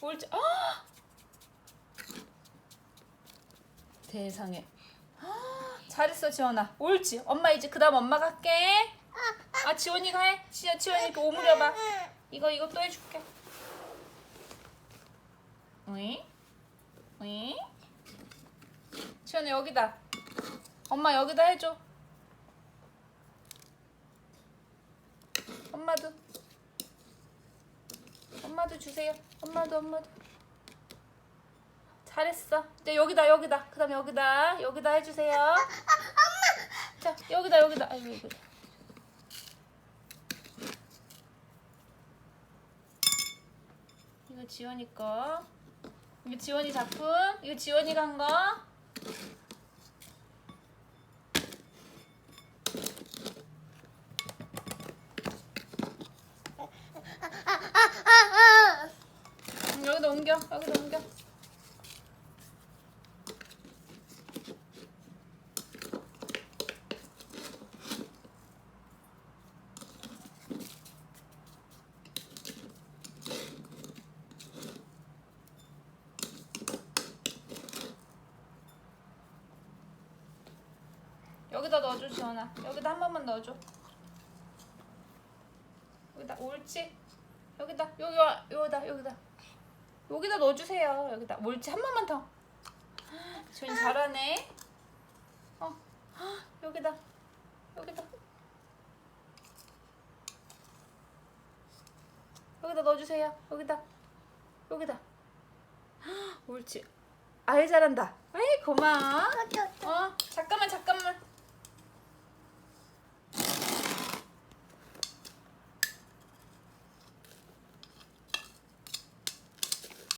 옳지. 아! 세상에. 아, 잘했어 지원아. 옳지. 엄마 이제 그 다음 엄마가 할게. 아 지원이가 해. 지원 지원이 이렇게 오므려봐. 이거 이거 또 해줄게. 응? 응? 지원이 여기다. 엄마 여기다 해줘. 엄마도. 엄마도 주세요. 엄마도 엄마도. 잘했어. 이제 여기다 여기다. 그다음 여기다 여기다 해주세요. 엄마. 자 여기다 여기다. 아이고 여기다. 이거 지원이 거. 이거 지원이 작품. 이거 지원이가 한 거. 음, 여기다 옮겨. 여기다 옮겨. 여기다 넣어줘 지원아 여기다 한 번만 넣어줘 여기다 옳지 여기다 여기 와 여기다 여기다 여기다 넣어주세요. 여기다. 옳지 한 번만 더. 지원이 잘하네. 어 여기다. 여기다. 여기다 넣어주세요. 여기다. 여기다. 옳지. 아이 잘한다. 아이 고마워. 어 잠깐만 잠깐만